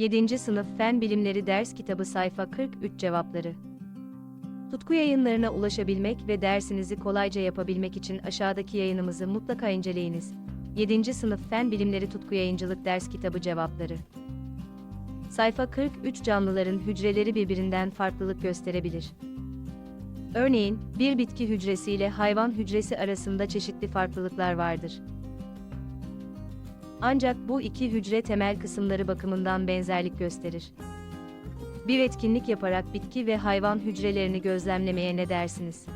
7. Sınıf Fen Bilimleri Ders Kitabı Sayfa 43 Cevapları Tutku yayınlarına ulaşabilmek ve dersinizi kolayca yapabilmek için aşağıdaki yayınımızı mutlaka inceleyiniz. 7. Sınıf Fen Bilimleri Tutku Yayıncılık Ders Kitabı Cevapları Sayfa 43 Canlıların hücreleri birbirinden farklılık gösterebilir. Örneğin, bir bitki hücresi ile hayvan hücresi arasında çeşitli farklılıklar vardır. Ancak bu iki hücre temel kısımları bakımından benzerlik gösterir. Bir etkinlik yaparak bitki ve hayvan hücrelerini gözlemlemeye ne dersiniz?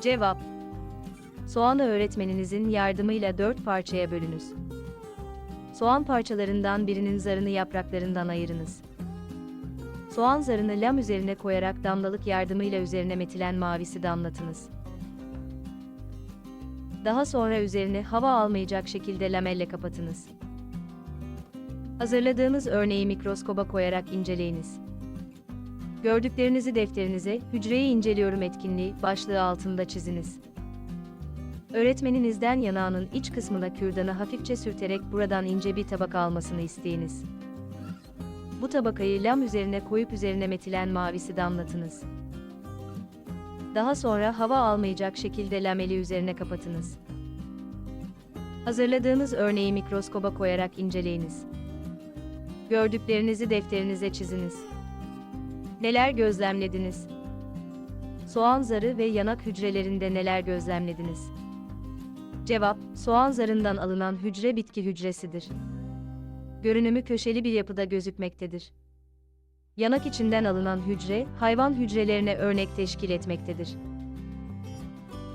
Cevap Soğanı öğretmeninizin yardımıyla dört parçaya bölünüz. Soğan parçalarından birinin zarını yapraklarından ayırınız. Soğan zarını lam üzerine koyarak damlalık yardımıyla üzerine metilen mavisi damlatınız. Daha sonra üzerine hava almayacak şekilde lamelle kapatınız. Hazırladığınız örneği mikroskoba koyarak inceleyiniz. Gördüklerinizi defterinize, hücreyi inceliyorum etkinliği başlığı altında çiziniz. Öğretmeninizden yanağının iç kısmına kürdanı hafifçe sürterek buradan ince bir tabak almasını isteyiniz. Bu tabakayı lam üzerine koyup üzerine metilen mavisi damlatınız. Daha sonra hava almayacak şekilde lameli üzerine kapatınız. Hazırladığınız örneği mikroskoba koyarak inceleyiniz. Gördüklerinizi defterinize çiziniz. Neler gözlemlediniz? Soğan zarı ve yanak hücrelerinde neler gözlemlediniz? Cevap, soğan zarından alınan hücre bitki hücresidir. Görünümü köşeli bir yapıda gözükmektedir. Yanak içinden alınan hücre, hayvan hücrelerine örnek teşkil etmektedir.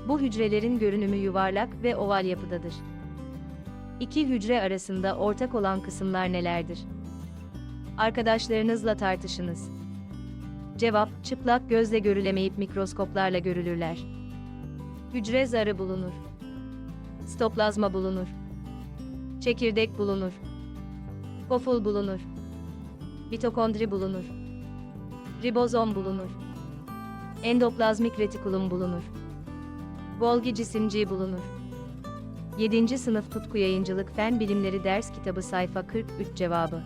Bu hücrelerin görünümü yuvarlak ve oval yapıdadır. İki hücre arasında ortak olan kısımlar nelerdir? Arkadaşlarınızla tartışınız. Cevap, çıplak gözle görülemeyip mikroskoplarla görülürler. Hücre zarı bulunur. Stoplazma bulunur. Çekirdek bulunur. Koful bulunur. Mitokondri bulunur. Ribozom bulunur. Endoplazmik retikulum bulunur. Golgi cisimciği bulunur. 7. Sınıf Tutku Yayıncılık Fen Bilimleri Ders Kitabı Sayfa 43 Cevabı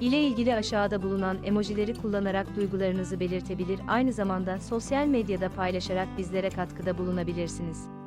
ile ilgili aşağıda bulunan emojileri kullanarak duygularınızı belirtebilir, aynı zamanda sosyal medyada paylaşarak bizlere katkıda bulunabilirsiniz.